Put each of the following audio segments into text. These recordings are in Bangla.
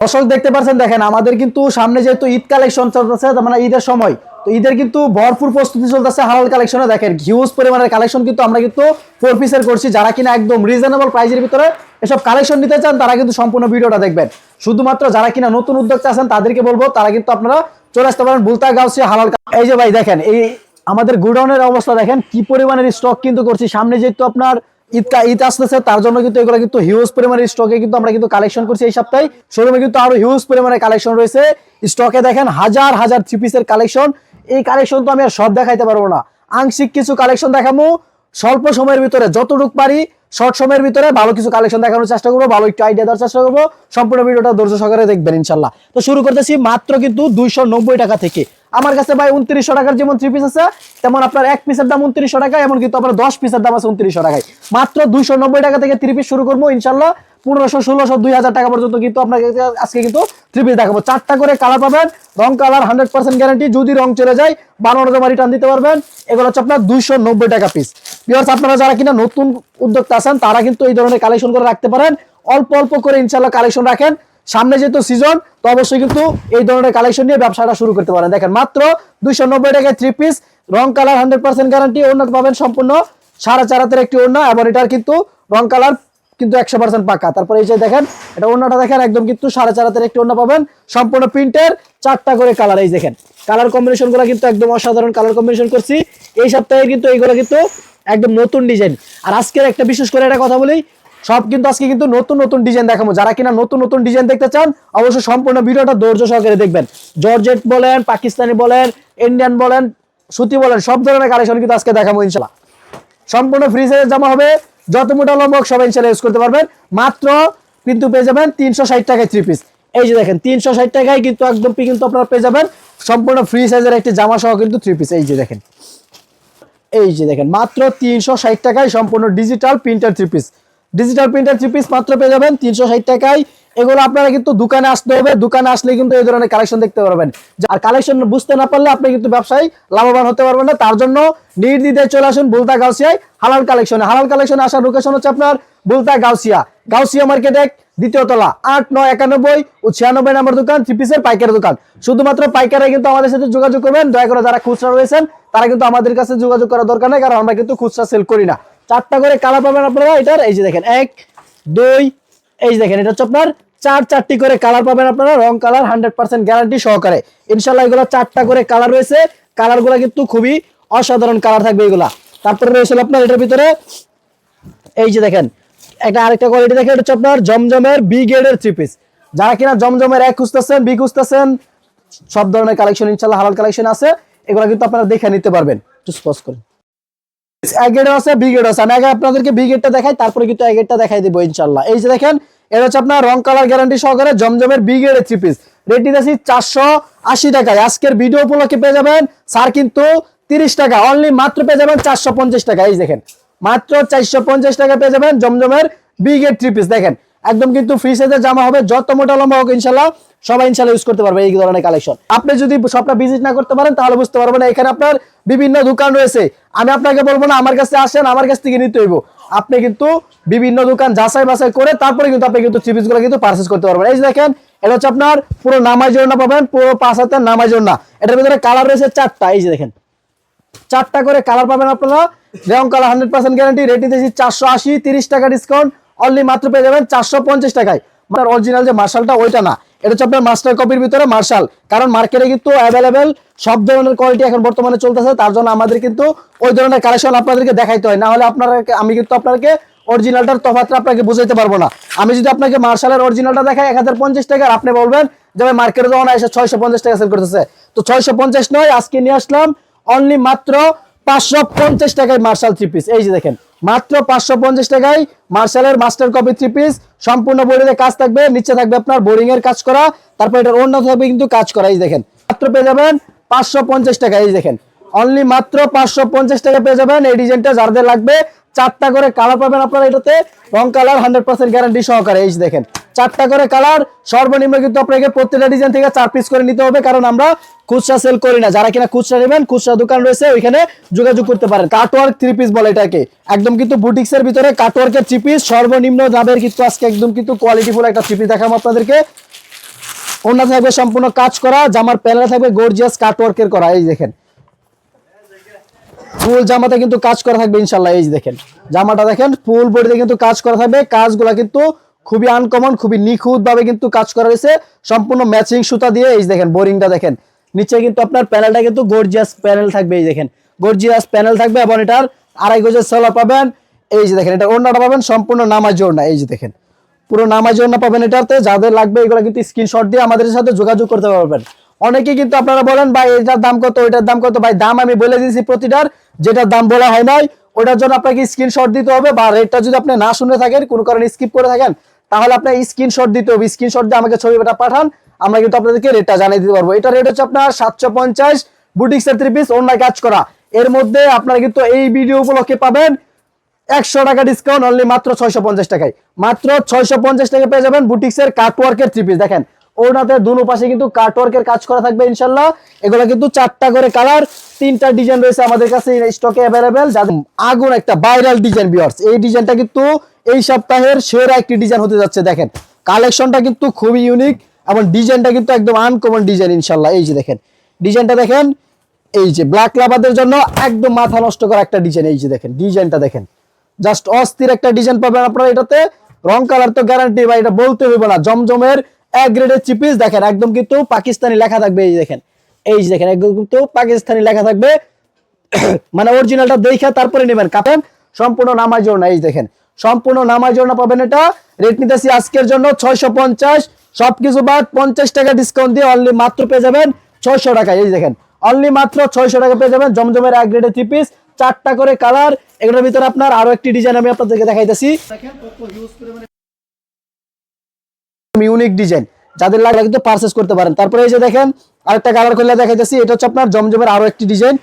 দর্শক দেখতে পাচ্ছেন, দেখেন, আমাদের কিন্তু সামনে যেহেতু ঈদ কালেকশন চলতেছে মানে ঈদের সময়, তো ঈদের কিন্তু ভরপুর প্রস্তুতি চলতেছে হালাল কালেকশনে দেখেন হিউজ পরিমাণের কালেকশন কিন্তু আমরা কিন্তু ফোর পিসের করছি, যারা কিনা একদম রিজনেবল প্রাইসের ভিতরে এসব কালেকশন নিতে চান, তারা কিন্তু সম্পূর্ণ ভিডিওটা দেখবেন। শুধুমাত্র যারা কিনা নতুন উদ্যোক্তা আছেন, তাদেরকে বলব, তারা কিন্তু আপনারা চলে আসতে পারেন বুলতা গাউসি হালাল এই যে ভাই, দেখেন, এই আমাদের গোডাউনের অবস্থা, দেখেন, কি পরিমাণের স্টক কিন্তু করছি। সামনে যেহেতু আপনার ঈদ কা- ঈদ আসতেছে, তার জন্য কিন্তু এগুলো কিন্তু হিউজ পরিমাণের স্টকে কিন্তু আমরা কিন্তু কালেকশন করছি এই সপ্তাহে। শোরুমে কিন্তু আরও হিউজ পরিমাণের কালেকশন রয়েছে। স্টকে দেখেন হাজার হাজার থ্রি পিসের কালেকশন এই কালেকশন তো আমি আর সব দেখাইতে পারব না। আংশিক কিছু কালেকশন দেখাবো স্বল্প সময়ের ভিতরে যতটুকু পারি শর্ট সময়ের ভিতরে ভালো কিছু কালেকশন দেখানোর চেষ্টা করব, ভালো একটু আইডিয়া দেওয়ার চেষ্টা করব। সম্পূর্ণ ভিডিওটা ধৈর্য সহকারে দেখবেন ইনশাল্লাহ তো শুরু করতেছি মাত্র কিন্তু দুইশো নব্বই টাকা থেকে। আমার কাছে ভাই উনত্রিশশো টাকার যেমন থ্রি পিস আছে, তেমন আপনার এক পিসের দাম উনত্রিশশো টাকা এমন কিন্তু আপনার দশ পিসের দাম আছে উনত্রিশশো টাকায়। মাত্র দুইশো নব্বই টাকা থেকে থ্রি পিস শুরু করব ইনশাল্লাহ পনেরোশো, ষোলোশো, দুই হাজার টাকা পর্যন্ত কিন্তু আপনাকে আজকে কিন্তু থ্রি পিস দেখাবো। চারটা করে কালার পাবেন, রং কালার হান্ড্রেড পার্সেন্ট গ্যারান্টি যদি রং চলে যায় বানানো জমা রিটার্ন দিতে পারবেন। এগুলো হচ্ছে আপনার দুইশো নব্বই টাকা পিস পিওর্স আপনারা যারা কিনা নতুন উদ্যোক্তা আছেন, তারা কিন্তু এই ধরনের কালেকশন করে রাখতে পারেন। অল্প অল্প করে ইনশাল্লাহ কালেকশন রাখেন। সামনে যেহেতু সিজন তো অবশ্যই কিন্তু এই ধরনের কালেকশন নিয়ে ব্যবসাটা শুরু করতে পারেন। দেখেন, মাত্র দুইশো নব্বই টাকায় থ্রি পিস রং কালার হান্ড্রেড পার্সেন্ট গ্যারান্টি অন্য পাবেন সম্পূর্ণ সাড়ে চার হাতের একটি অন্য এবং এটার কিন্তু রং কালার কিন্তু একশো পার্সেন্ট পাকা। তারপরে এই যে দেখেন, এটা অন্যটা দেখেন একদম কিন্তু সাড়ে চার হাতের একটি অন্য পাবেন। সম্পূর্ণ প্রিন্টের চারটা করে কালার, এই দেখেন। কালার কম্বিনেশনগুলো কিন্তু একদম অসাধারণ কালার কম্বিনেশন করছি। এই সপ্তাহে কিন্তু এইগুলো কিন্তু একদম নতুন ডিজাইন। আর আজকের একটা বিশেষ করে একটা কথা বলি, সব কিন্তু আজকে কিন্তু নতুন নতুন ডিজাইন দেখাবো। যারা কিনা নতুন নতুন ডিজাইন দেখতে চান, অবশ্যই সম্পূর্ণ ভিডিওটা ধৈর্য সহকারে দেখবেন। জর্জেট বলেন, পাকিস্তানি বলেন, ইন্ডিয়ান বলেন, সুতি বলেন, সব ধরনের কালেকশন কিন্তু আজকে দেখাবো ইনশাল্লাহ সম্পূর্ণ ফ্রি সাইজের জামা হবে যত মোটা লম্বা হোক সবাই ইনশাল্লাহ ইউজ করতে পারবেন। মাত্র কিন্তু পেয়ে যাবেন তিনশো ষাট টাকায় থ্রি পিস এই যে দেখেন, তিনশো ষাট টাকায় কিন্তু একদম কিন্তু আপনারা পেয়ে যাবেন। সম্পূর্ণ ফ্রি সাইজের একটি জামা সহ কিন্তু থ্রি পিস এই যে দেখেন। এই যে দেখেন, মাত্র তিনশো ষাট টাকায় সম্পূর্ণ digital printer three piece digital printer three piece মাত্র পেয়ে যাবেন তিনশো ষাট টাকায়। এগুলো আপনারা কিন্তু দোকানে আসতে হবে। দোকানে আসলে কিন্তু এই ধরনের কালেকশন দেখতে পারবেন। আর কালেকশন বুঝতে না পারলে আপনি কিন্তু ব্যবসায়ী লাভবান হতে পারবেন না। তার জন্য নির্দিদে চলে আসুন বুলতা গাউসিয়ায় হালাল কালেকশনে হালাল কালেকশনে আসার লোকেশন হচ্ছে আপনার বুলতা গাউসিয়া। গাউসিয়া মার্কেট এক, দ্বিতীয় তলা, আট, নয়, একানব্বই ও ছিয়ানব্বই নম্বর দোকান থ্রি পিসের পাইকারি দোকান। শুধুমাত্র পাইকারে কিন্তু আমাদের সাথে যোগাযোগ করবেন। দয়া করে যারা খুচরা রয়েছেন, তারা কিন্তু আমাদের কাছে যোগাযোগ করার দরকার নেই, কারণ আমরা কিন্তু খুচরা সেল করি না। চারটা করে কালার পাবেন আপনারা। এটার এই যে দেখেন, এক, দুই এই দেখেন, এটা হচ্ছে আপনার চার চারটি করে কালার পাবেন আপনারা, রং কালার হান্ড্রেড পার্সেন্ট গ্যারান্টি সহকারে। ইনশাল্লাহ এগুলো চারটা করে কালার রয়েছে কালারগুলা কিন্তু খুবই অসাধারণ কালার থাকবে এগুলা। তারপরে রয়েছে আপনার এটার ভিতরে, এই যে দেখেন, একটা আরেকটা কোয়ালিটি দেখেন, এটা হচ্ছে আপনার জমজমের বি গ্রেডের থ্রি পিস যারা কিনা জমজমের এক খুঁজতেছেন বি খুঁজতেছেন, সব ধরনের কালেকশন ইনশাল্লাহ হালাল কালেকশন আছে, এগুলো কিন্তু আপনারা দেখে নিতে পারবেন। একটু স্পজ করেন। জমজমের থ্রি পিস আজকের ভিডিও পেয়ে যাবেন, স্যার কিন্তু তিরিশ টাকা। অনলি মাত্র পেয়ে যাবেন চারশো পঞ্চাশ টাকা। এই দেখেন, মাত্র চারশো পঞ্চাশ টাকা পেয়ে যাবেন জমজমের বি গেট থ্রি পিস দেখেন, একদম কিন্তু ফ্রি সাইজের জামা হবে, যত মোটা লম্বা হোক ইনশাল্লাহ সবাই ইনশাল্লাহ ইউজ করতে পারবে এই ধরনের কালেকশন আপনি যদি সবটা ভিজিট না করতে পারেন, তাহলে বুঝতে পারবেন এখানে আপনার বিভিন্ন দোকান রয়েছে। আমি আপনাকে বলব না, আমার কাছে আসেন, আমার কাছ থেকে নিতে হইব। আপনি কিন্তু বিভিন্ন দোকান যাচাই বাছাই করে তারপরে কিন্তু আপনি কিন্তু থ্রি গুলো কিন্তু পারচেস করতে পারবেন। এই যে দেখেন, এটা হচ্ছে আপনার পুরো নামাই জন্য পাবেন, পুরো পাঁচ হাতের নামাই জন্য এটার ভিতরে কালার রয়েছে চারটা, এই যে দেখেন। চারটা করে কালার পাবেন আপনারা। রং কালার হান্ড্রেড পার্সেন্ট গ্যারান্টি রেটি দিয়েছি চারশো আশি, তিরিশ টাকা ডিসকাউন্ট অনলি মাত্র পেয়ে যাবেন চারশো পঞ্চাশ টাকায়। মানে অরিজিনাল যে মার্শালটা, ওইটা না। এটা হচ্ছে আপনার মাস্টার কপির ভিতরে মার্শাল কারণ মার্কেটে কিন্তু অ্যাভেলেবেল সব ধরনের কোয়ালিটি এখন বর্তমানে চলতেছে, তার জন্য আমাদের কিন্তু ওই ধরনের কালেকশন আপনাদেরকে দেখাইতে হয়। না হলে আপনারা আমি কিন্তু আপনাকে অরিজিনালটার তফাতটা আপনাকে বুঝাইতে পারব না। আমি যদি আপনাকে মার্শালের অরিজিনালটা দেখাই এক হাজার পঞ্চাশ টাকা আপনি বলবেন যে ভাই মার্কেটে যখন এসে ছয়শো পঞ্চাশ টাকা সেল করতেছে। তো ছয়শো পঞ্চাশ নয়, আজকে নিয়ে আসলাম অনলি মাত্র পাঁচশো পঞ্চাশ টাকায় মার্শাল থ্রি পিস এই যে দেখেন, মাত্র পাঁচশো পঞ্চাশ টাকায় মার্শালের মাস্টার কপি থ্রি পিস সম্পূর্ণ বোর্ডিংয়ের কাজ থাকবে, নিচে থাকবে আপনার বোরিং এর কাজ করা, তারপর এটার অন্য থাকবে কিন্তু কাজ করা, এই দেখেন। মাত্র পেয়ে যাবেন পাঁচশো পঞ্চাশ টাকা, এই দেখেন। অনলি মাত্র পাঁচশো পঞ্চাশ টাকা পেয়ে যাবেন। এই ডিজাইনটা যাদের লাগবে, চারটা করে কালার পাবেন আপনারা এটাতে। রং কালার হান্ড্রেড পার্সেন্ট গ্যারান্টি সহকারে। এই দেখেন, চারটা করে কালার সর্বনিম্ন কিন্তু আপনাকে প্রত্যেকটা ডিজাইন থেকে চার পিস করে নিতে হবে, কারণ আমরা খুচরা সেল করি না। যারা কিনা খুচরা নেবেন, খুচরা দোকান রয়েছে, ওইখানে যোগাযোগ করতে পারেন। কাটওয়ার্ক থ্রি পিস বলে এটাকে। একদম কিন্তু বুটিক্স এর ভিতরে কাটওয়ার্কের থ্রি পিস সর্বনিম্ন দামের কিন্তু আজকে একদম কিন্তু কোয়ালিটিফুল একটা থ্রি পিস দেখাবো আপনাদেরকে। ওনা থাকবে সম্পূর্ণ কাজ করা, জামার প্যানেল থাকবে গর্জিয়াস কাটওয়ার্কের করা। এই দেখেন ফুল জামাতে কিন্তু কাজ করা থাকবে ইনশাল্লাহ এই দেখেন। জামাটা দেখেন, ফুল বডিতে কিন্তু কাজ করা থাকবে। কাজগুলা কিন্তু খুবই আনকমন খুবই নিখুঁত ভাবে কিন্তু কাজ করা রয়েছে। সম্পূর্ণ ম্যাচিং সুতা দিয়ে, এই দেখেন বোরিংটা দেখেন। নিচে কিন্তু আপনার প্যানেলটা কিন্তু গর্জিয়াস প্যানেল থাকবে, এই দেখেন। গর্জিয়াস প্যানেল থাকবে এবং এটার আড়াই গজের সেলা পাবেন। এই যে দেখেন, এটা ওড়নাটা পাবেন, সম্পূর্ণ নামাজ ওড়না, এই যে দেখেন। পুরো নামাজ ওড়না পাবেন এটাতে, যাদের লাগবে এগুলো কিন্তু স্ক্রিনশট দিয়ে আমাদের সাথে যোগাযোগ করতে পারবেন। অনেকে কিন্তু আপনারা বলেন, ভাই, এটার দাম কত, ওইটার দাম কত? ভাই, দাম আমি বলে দিয়েছি প্রতিটার, যেটার দাম বলা হয় নাই, ওটার জন্য আপনাকে স্ক্রিনশট দিতে হবে বা রেটটা যদি আপনি না শুনে থাকেন, কোনো কারণে স্কিপ করে থাকেন, তাহলে আপনার স্ক্রিনশট দিতে হবে। স্ক্রিনশট দিয়ে আমাকে ছবিটা পাঠান, আমরা কিন্তু আপনাদেরকে রেটটা জানিয়ে দিতে পারব। এটা রেট হচ্ছে আপনার সাতশো পঞ্চাশ বুটিক্সের থ্রি পিস অন্য কাজ করা। এর মধ্যে আপনারা কিন্তু এই ভিডিও উপলক্ষে পাবেন একশো টাকা ডিসকাউন্ট অনলি মাত্র ছয়শো পঞ্চাশ টাকায়। মাত্র ছয়শো পঞ্চাশ টাকা পেয়ে যাবেন বুটিক্সের কাটওয়ার্কের থ্রি পিস দেখেন ওনাতে দুনো পাশে কিন্তু কাটওয়ার্কের কাজ করা থাকবে ইনশাল্লাহ এগুলো কিন্তু চারটা করে কালার তিনটা ডিজাইন রয়েছে আমাদের কাছে স্টকে অ্যাভেলেবেল যাদের আগুন একটা ভাইরাল ডিজাইন বিয়ার্স এই ডিজাইনটা কিন্তু এই সপ্তাহের সেরা একটি ডিজাইন হতে যাচ্ছে, দেখেন। কালেকশনটা কিন্তু খুবই ইউনিক এবং ডিজাইনটা কিন্তু একদম আনকমন ডিজাইন ইনশাল্লাহ এই যে দেখেন ডিজাইনটা দেখেন, এই যে ব্ল্যাক লাভারদের জন্য একদম মাথা নষ্ট করা একটা ডিজাইন এই যে দেখেন ডিজাইনটা দেখেন। জাস্ট অস্থির একটা ডিজাইন পাবেন আপনারা এটাতে। রং কালার তো গ্যারান্টি বা এটা বলতে হইব না। জমজমের এক গ্রেডের চিপিস দেখেন, একদম কিন্তু পাকিস্তানি লেখা থাকবে, এই দেখেন এই দেখেন, একদম কিন্তু পাকিস্তানি লেখা থাকবে। মানে অরিজিনালটা দেখে তারপরে নেবেন। কাপেন, সম্পূর্ণ নামাজ না এই দেখেন, সম্পূর্ণ নামাজ না পাবেন এটা। রেট নিতেছি আজকের জন্য ছয়শো পঞ্চাশ, সবকিছু বাদ পঞ্চাশ টাকা ডিসকাউন্ট দিয়ে অনলি মাত্র পেয়ে যাবেন ছয়শো টাকা, এই দেখেন অনলি মাত্র ছয়শো টাকা পেয়ে যাবেন জমজমের এক গ্রেডের থ্রি পিস চারটা করে কালার এগুলোর ভিতরে আপনার আরও একটি ডিজাইন আমি আপনাদেরকে দেখাইতেছি। ইউনিক ডিজাইন যাদের লাগে কিন্তু পারচেস করতে পারেন। তারপরে এই যে দেখেন, আরেকটা কালার করলে দেখাইতেছি। এটা হচ্ছে আপনার জমজমের আরও একটি ডিজাইন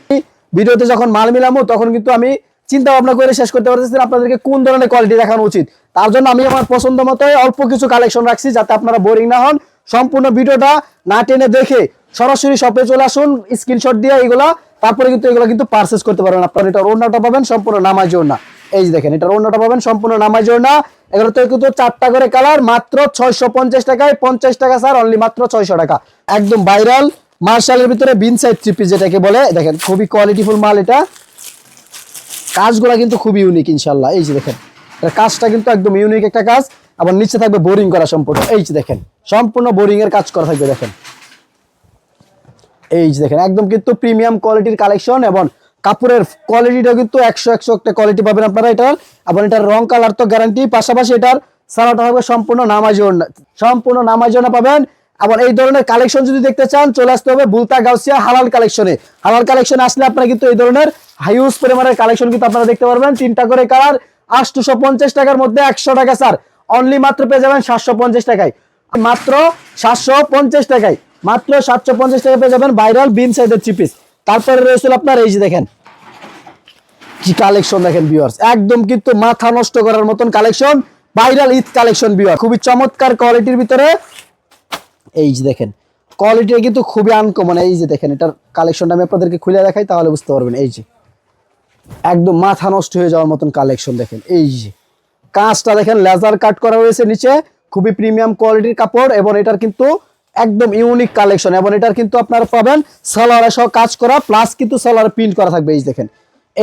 ভিডিওতে যখন মাল মিলামো, তখন কিন্তু আমি চিন্তা ভাবনা করে শেষ করতে পারতেছি আপনাদেরকে কোন ধরনের কোয়ালিটি দেখানো উচিত। তার জন্য আমি আমার পছন্দ মতো অল্প কিছু কালেকশন রাখছি যাতে আপনারা বোরিং না হন। সম্পূর্ণ ভিডিওটা না টেনে দেখে সরাসরি শপে চলে আসুন স্ক্রিনশট দিয়ে এগুলা, তারপরে কিন্তু এগুলো কিন্তু পারচেস করতে পারবেন। আপনারা এটার ওড়নাটা পাবেন, সম্পূর্ণ নামাজ ওড়না। এই যে দেখেন, এটার অন্যটা পাবেন সম্পূর্ণ নামাজ ওড়না। এগুলো তো কিন্তু চারটা করে কালার, মাত্র ছয়শো পঞ্চাশ টাকায়, পঞ্চাশ টাকা স্যার অনলি মাত্র ছয়শো টাকা। একদম ভাইরাল মার্শালের ভিতরে বিন সাইড থ্রি যেটাকে বলে, দেখেন খুবই কোয়ালিটিফুল মাল এটা। কাজগুলো কিন্তু খুবই ইউনিক ইনশাল্লাহ, এই যে দেখেন। কাজটা কিন্তু একদম ইউনিক একটা কাজ, আবার নিচে থাকবে বোরিং করা সম্পূর্ণ। এই যে দেখেন, সম্পূর্ণ বোরিং এর কাজ করা থাকবে, দেখেন। এই যে দেখেন, একদম কিন্তু প্রিমিয়াম কোয়ালিটির কালেকশন এবং কাপড়ের কোয়ালিটিটা কিন্তু একশো একশো একটা কোয়ালিটি পাবেন আপনারা এটার। এবং এটার রং কালার তো গ্যারান্টি পাশাপাশি এটার সারাটা হবে সম্পূর্ণ নামাজন সম্পূর্ণ নামাজনা পাবেন। আবার এই ধরনের কালেকশন যদি দেখতে চান, চলে আসতে হবে বুলতা গাউসিয়া হালাল কালেকশনে হালাল কালেকশন আসলে আপনারা কিন্তু এই ধরনের হাইউজ পরিমাণের কালেকশন কিন্তু আপনারা দেখতে পারবেন। তিনটা করে কালার আটশোশো পঞ্চাশ টাকার মধ্যে একশো টাকা স্যার অনলি মাত্র পেয়ে যাবেন সাতশো পঞ্চাশ টাকায়। মাত্র সাতশো পঞ্চাশ টাকায়। মাত্র সাতশো পঞ্চাশ টাকা পেয়ে যাবেন ভাইরাল বিন সাইডের চিপিস তারপরে রয়েছিল আপনার এই যে দেখেন কি কালেকশন দেখেন ভিউয়ার্স একদম কিন্তু মাথা নষ্ট করার মতন collection viral Eid collection viewer খুবই চমৎকার কোয়ালিটির ভিতরে। এই যে দেখেন কোয়ালিটি কিন্তু খুবই আনকমন এই যে দেখেন, এটার কালেকশনটা আমি আপনাদেরকে খুলে দেখাই, তাহলে বুঝতে পারবেন। এই যে, একদম মাথা নষ্ট হয়ে যাওয়ার মতন কালেকশন দেখেন। এই যে কাঁচটা দেখেন লেজার কাট করা হয়েছে নিচে। খুবই প্রিমিয়াম কোয়ালিটির কাপড় এবং এটার কিন্তু একদম ইউনিক কালেকশন এবং এটার কিন্তু আপনারা পাবেন সালোয়ারে সহ কাজ করা প্লাস কিন্তু সালোয়ারে প্রিন্ট করা থাকবে। এই দেখেন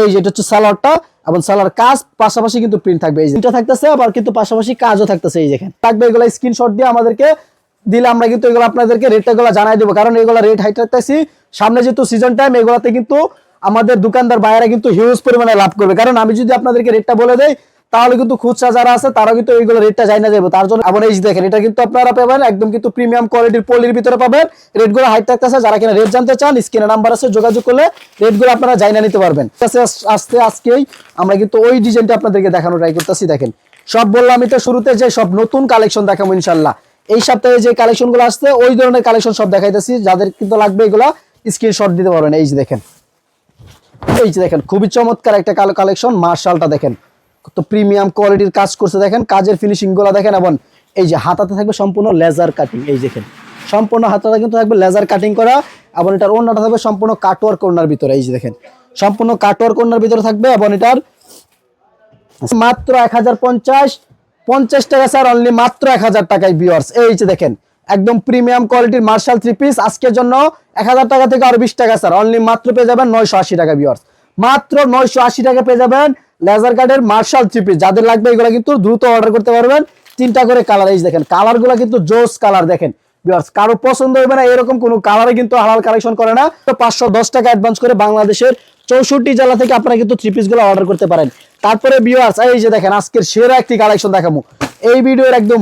এই যে এটা হচ্ছে সালোয়ারটা এবং সালোয়ার কাজ, পাশাপাশি কিন্তু প্রিন্ট থাকবে। এই যেটা থাকতেছে, আবার কিন্তু পাশাপাশি কাজও থাকতেছে এই যেখানে থাকবে এগুলো স্ক্রিনশট দিয়ে আমাদেরকে, দিলে আমরা কিন্তু এগুলো আপনাদেরকে রেটটা গুলো জানাই দেবো। কারণ এগুলো রেট হাইট রাখতেছি সামনে যেহেতু সিজন টাইম এগুলাতে কিন্তু আমাদের দোকানদার বাইরে কিন্তু হিউজ পরিমাণে লাভ করবে। কারণ আমি যদি আপনাদেরকে রেটটা বলে দেই তাহলে কিন্তু খুচরা যারা আছে তারা কিন্তু এইগুলো রেটটা যাই না যাবে তার জন্য আবার এই দেখেন, এটা কিন্তু আপনারা পাবেন, একদম কিন্তু প্রিমিয়াম কোয়ালিটির পলির ভিতরে পাবেন। রেটগুলো হাইট থাকতেছে, যারা কিনা রেট জানতে চান স্ক্রিনে নাম্বার আছে, যোগাযোগ করলে রেটগুলো আপনারা যাই না নিতে পারবেন। আস্তে আজকেই আমরা কিন্তু ওই ডিজাইনটা আপনাদেরকে দেখানো ট্রাই করতেছি, দেখেন। সব বললাম তো শুরুতে যে সব নতুন কালেকশন দেখাবো ইনশাল্লাহ এই সপ্তাহে যে কালেকশনগুলো আসছে, ওই ধরনের কালেকশন সব দেখাইতেছি। যাদের কিন্তু লাগবে এগুলা স্ক্রিনশট দিতে পারবেন। এই যে দেখেন, এই যে দেখেন, খুবই চমৎকার একটা কালো কালেকশন মার্শালটা দেখেন। কত প্রিমিয়াম কোয়ালিটির কাজ করছে, দেখেন, কাজের ফিনিশিংগুলো দেখেন, এবং এই যে হাতাতে থাকবে সম্পূর্ণ লেজার কাটিং এই দেখেন। সম্পূর্ণ হাতাতে কিন্তু থাকবে লেজার কাটিং করা, এবং এটার ওড়নাটা থাকবে সম্পূর্ণ কাটওয়ার কর্নার ভিতরে, এই যে দেখেন। সম্পূর্ণ কাটওয়ার কর্নার ভিতরে থাকবে, এবং এটার মাত্র এক হাজার পঞ্চাশ পঞ্চাশ টাকা স্যার অনলি মাত্র এক হাজার টাকায় বিয়ার্স এই যে দেখেন, একদম প্রিমিয়াম কোয়ালিটির মার্শাল থ্রি পিস আজকের জন্য এক হাজার টাকা থেকে আরও বিশ টাকা স্যার অনলি মাত্র পেয়ে যাবেন নয়শো আশি টাকা ভিউয়ার্স মাত্র নয়শো আশি টাকা পেয়ে যাবেন লেজার কার্ডের মার্শাল পিস যাদের লাগবে এগুলো কিন্তু দ্রুত অর্ডার করতে পারবেন। তিনটা করে কালার এই দেখেন কালারগুলো কিন্তু জোস কালার দেখেন। কারও পছন্দ হবে না, এরকম কোনো কালারে কিন্তু হালাল কালেকশন করে না। তো পাঁচশো দশ টাকা অ্যাডভান্স করে বাংলাদেশের চৌষট্টি জেলা থেকে আপনারা কিন্তু থ্রি পিসগুলো অর্ডার করতে পারেন। তারপরে ভিউয়ার্স এই যে দেখেন, আজকের সেরা একটি কালেকশন দেখাবো। এই ভিডিওর একদম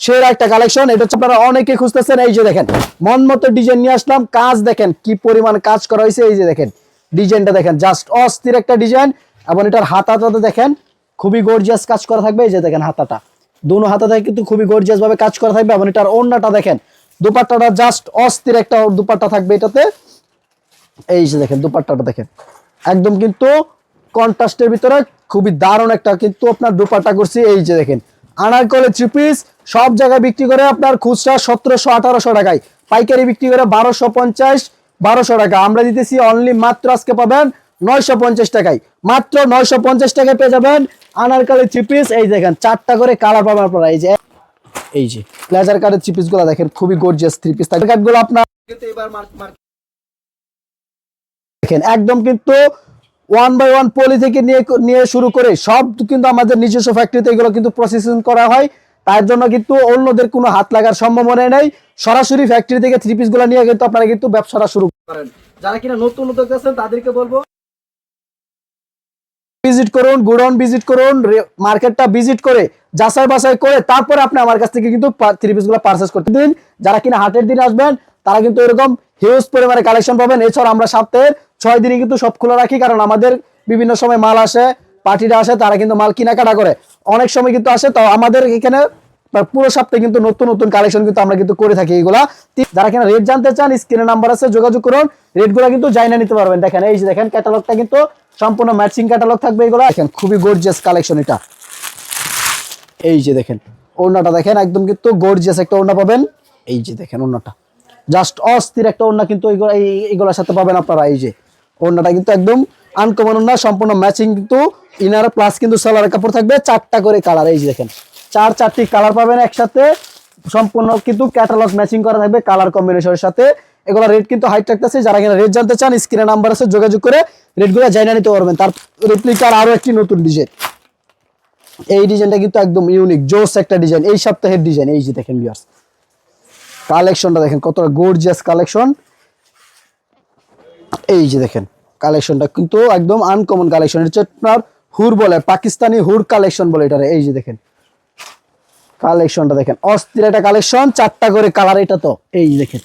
সেরা একটা কালেকশন এটা হচ্ছে আপনারা অনেকে খুঁজতেছেন, এই যে দেখেন, মন মতো ডিজাইন নিয়ে আসলাম। কাজ দেখেন, কি পরিমাণ কাজ করা হয়েছে, এই যে দেখেন ডিজাইনটা দেখেন জাস্ট অস্থির একটা ডিজাইন এবং এটার হাতাটাতে দেখেন খুবই গর্জিয়াস কাজ করা থাকবে, এই যে দেখেন হাতাটা। দুনো হাতাতে কিন্তু খুবই গর্জিয়াস ভাবে কাজ করা থাকবে এবং এটার ওড়নাটা দেখেন, দুপাট্টাটা জাস্ট অস্থির একটা দুপাট্টা থাকবে এটাতে। এই যে দেখেন দুপাট্টাটা দেখেন, একদম কিন্তু কন্ট্রাস্টের ভিতরে খুবই দারুণ একটা কিন্তু আপনার দুপাট্টা করছি এই যে দেখেন, আনারকলে থ্রি পিস সব জায়গায় বিক্রি করে আপনার খুচরা সতেরোশো, আঠারোশো টাকায়। পাইকারি বিক্রি করে বারোশো পঞ্চাশ, বারোশো টাকা। আমরা দিতেছি অনলি মাত্র আজকে পাবেন নয়শো পঞ্চাশ টাকায়। মাত্র নয়শো পঞ্চাশ টাকায় পেয়ে যাবেন আনারকলি থ্রি পিস এই দেখেন, চারটা করে কালার পাবেন আপনারা। এই যে এই যে থ্রি পিসগুলো দেখেন, খুবই গর্জিয়াস থ্রি পিস থাকে আপনার দেখেন, একদম কিন্তু ওয়ান বাই ওয়ান পলি থেকে নিয়ে নিয়ে শুরু করে সব কিন্তু আমাদের নিজস্ব ফ্যাক্টরিতে এগুলো কিন্তু প্রসেসিং করা হয়। তার জন্য কিন্তু অন্যদের কোনো হাত লাগার সম্ভাবনা নেই। সরাসরি ফ্যাক্টরি থেকে থ্রি পিসগুলো নিয়ে কিন্তু আপনারা কিন্তু ব্যবসাটা শুরু করেন। যারা কিনা নতুন উদ্যোক্তা আছেন, তাদেরকে বলব ভিজিট করুন, গুডাউন ভিজিট করুন মার্কেটটা ভিজিট করে, যাচাই বাছাই করে, তারপরে আপনি আমার কাছ থেকে কিন্তু থ্রি পিসগুলো পারচেস করতে দিন যারা কিনা হাটের দিন আসবেন, তারা কিন্তু এরকম হিউজ পরিমাণে কালেকশন পাবেন। এছাড়া আমরা সপ্তাহের ছয় দিনই কিন্তু সব খোলা রাখি, কারণ আমাদের বিভিন্ন সময় মাল আসে পার্টিরা আসে, তারা কিন্তু মাল কেনাকাটা করে। অনেক সময় কিন্তু আসে, তো আমাদের এখানে পুরো সপ্তাহে কিন্তু নতুন নতুন কালেকশন কিন্তু আমরা কিন্তু করে থাকি এগুলা। যারা কিনা রেট জানতে চান স্ক্রিনে নাম্বার আছে, যোগাযোগ করুন। রেটগুলা কিন্তু জাইনা নিতে পারবেন। দেখেন, এই যে দেখেন ক্যাটালগটা কিন্তু সম্পূর্ণ ম্যাচিং ক্যাটালগ থাকবে এগুলো। দেখেন, খুবই গর্জিয়াস কালেকশন এটা। এই যে দেখেন, ওড়নাটা দেখেন, একদম কিন্তু গর্জিয়াস একটা ওড়না পাবেন। এই যে দেখেন ওড়নাটা। জাস্ট অস্থির একটা ওড়না কিন্তু এইগুলোর সাথে পাবেন আপনারা, এই যে। ওড়নাটা কিন্তু একদম আনকমন ওড়না, সম্পূর্ণ ম্যাচিং কিন্তু ইনার প্লাস কিন্তু সালোয়ার কাপড় থাকবে, চারটা করে কালার এই যে দেখেন। চার, চারটি কালার পাবেন একসাথে, সম্পূর্ণ কিন্তু ক্যাটালগ ম্যাচিং করা থাকবে কালার কম্বিনেশনের সাথে। এগুলো রেট কিন্তু হাইট থাকতেছে। যারা কিনা রেট জানতে চান স্ক্রিনে নাম্বার আছে, যোগাযোগ করে রেটগুলো জানিয়ে নিতে পারবেন। তার রেপ্লিকার আরও একটি নতুন ডিজাইন এই ডিজাইনটা কিন্তু একদম ইউনিক জোস একটা ডিজাইন এই সপ্তাহের ডিজাইন এই যে দেখেন ভিউয়ার্স কালেকশনটা দেখেন, কতটা গর্জিয়াস কালেকশন এই যে দেখেন কালেকশনটা কিন্তু একদম আনকমন কালেকশন এটা আপনার হুর বলে, পাকিস্তানি হুর কালেকশন বলে এটারে। এই যে দেখেন কালেকশনটা দেখেন, অস্থির একটা কালেকশন চারটা করে কালার এটা তো। এই দেখেন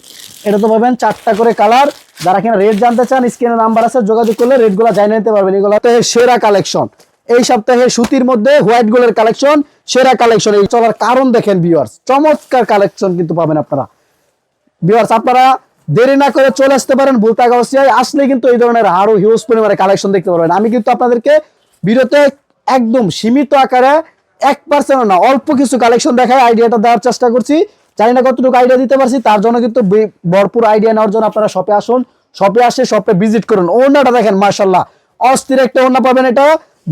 এটা তো পাবেন চারটা করে কালার যারা কিনা রেট জানতে চান স্ক্রিনে নাম্বার আছে, যোগাযোগ করলে রেটগুলো জানিয়ে নিতে পারবেন। এগুলো তো সেরা কালেকশন এই সপ্তাহে সুতির মধ্যে হোয়াইট গোলের কালেকশন সেরা কালেকশন এই চলার কারণ দেখেন ভিউয়ার্স চমৎকার কালেকশন কিন্তু পাবেন আপনারা। ভিউয়ার্স আপনারা দেরি না করে চলে আসতে পারেন বুলতা গাউসিয়ায়। আসলে কিন্তু এই ধরনের আরও হিউজ পরিমাণে কালেকশন দেখতে পারবেন। আমি কিন্তু আপনাদেরকে ভিডিওতে একদম সীমিত আকারে এক পার্সেন্ট না, অল্প কিছু কালেকশন দেখায় আইডিয়াটা দেওয়ার চেষ্টা করছি। জানি না কতটুকু আইডিয়া দিতে পারছি, তার জন্য কিন্তু ভরপুর আইডিয়া নেওয়ার জন্য আপনারা শপে আসুন। শপে আসে শপে ভিজিট করুন। ওনাটা দেখেন মার্শাল্লাহ অস্থির একটা ওনা পাবেন এটা।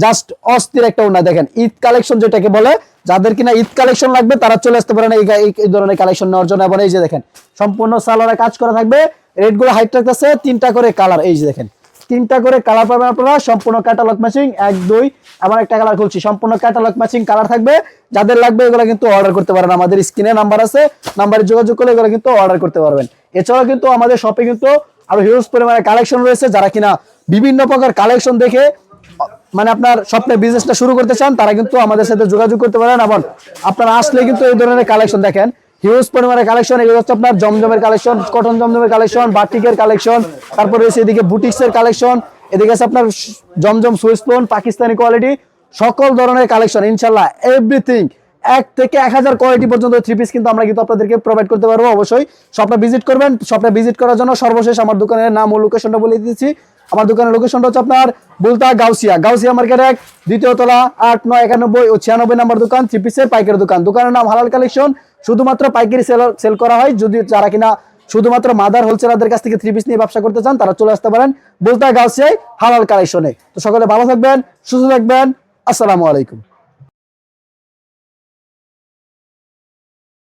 জাস্ট অস্থির একটা ওনা দেখেন। ঈদ কালেকশন যেটাকে বলে, যাদের কিনা ঈদ কালেকশন লাগবে, তারা চলে আসতে পারেন এই ধরনের কালেকশন নেওয়ার জন্য। এবং এই যে দেখেন, সম্পূর্ণ সালোয়ারে কাজ করা থাকবে। রেটগুলো হাইট রাখতেছে, তিনটা করে কালার এই যে দেখেন তিনটা করে কালার পাবেন আপনারা। সম্পূর্ণ ক্যাটালগ ম্যাচিং এক, দুই আমার একটা কালার খুলছি। সম্পূর্ণ ক্যাটালগ ম্যাচিং কালার থাকবে। যাদের লাগবে এগুলো কিন্তু অর্ডার করতে পারেন। আমাদের স্ক্রিনে নাম্বার আছে। নাম্বারে যোগাযোগ করলে এগুলো কিন্তু অর্ডার করতে পারবেন। এছাড়াও কিন্তু আমাদের শপে কিন্তু আরও হিউজ পরিমাণে কালেকশন রয়েছে। যারা কিনা বিভিন্ন প্রকার কালেকশন দেখে মানে আপনার স্বপ্নের বিজনেসটা শুরু করতে চান, তারা কিন্তু আমাদের সাথে যোগাযোগ করতে পারেন। এবং আপনারা আসলে কিন্তু এই ধরনের কালেকশন দেখেন। হিউজ পরিমাণের কালেকশন এগুলো হচ্ছে আপনার জমজমের কালেকশন কটন জমজমের কালেকশন বাটিকের কালেকশন তারপর রয়েছে এদিকে বুটিক্সের কালেকশন এদিকে আছে আপনার Zamzam Swiss stone Pakistani quality সকল ধরনের কালেকশন ইনশাল্লাহ এভরিথিং এক থেকে এক হাজার কোয়ালিটি পর্যন্ত থ্রি পিস কিন্তু আমরা কিন্তু আপনাদেরকে প্রোভাইড করতে পারব, অবশ্যই। শপটা ভিজিট করবেন, শপটা ভিজিট করার জন্য সর্বশেষ আমার দোকানের নাম ও লোকেশনটা বলে দিচ্ছি আমার দোকানের লোকেশনটা হচ্ছে আপনার বুলতা গাউসিয়া গাউসিয়া মার্কেট এক, দ্বিতীয় তলা আট, নয়, একানব্বই ও ছিয়ানব্বই নাম্বার দোকান থ্রি পিসের পাইকারি দোকান। দোকানের নাম হালাল কালেকশন শুধুমাত্র পাইকারি সেল সেল করা হয়। যদি যারা কিনা শুধুমাত্র মাদার হোলসেলারদের কাছ থেকে থ্রি পিস নিয়ে ব্যবসা করতে চান, তারা চলে আসতে পারেন বলতে গাউসিয়ায় হালাল কালেকশনে তো সকলে ভালো থাকবেন, সুস্থ থাকবেন। আসসালামু আলাইকুম।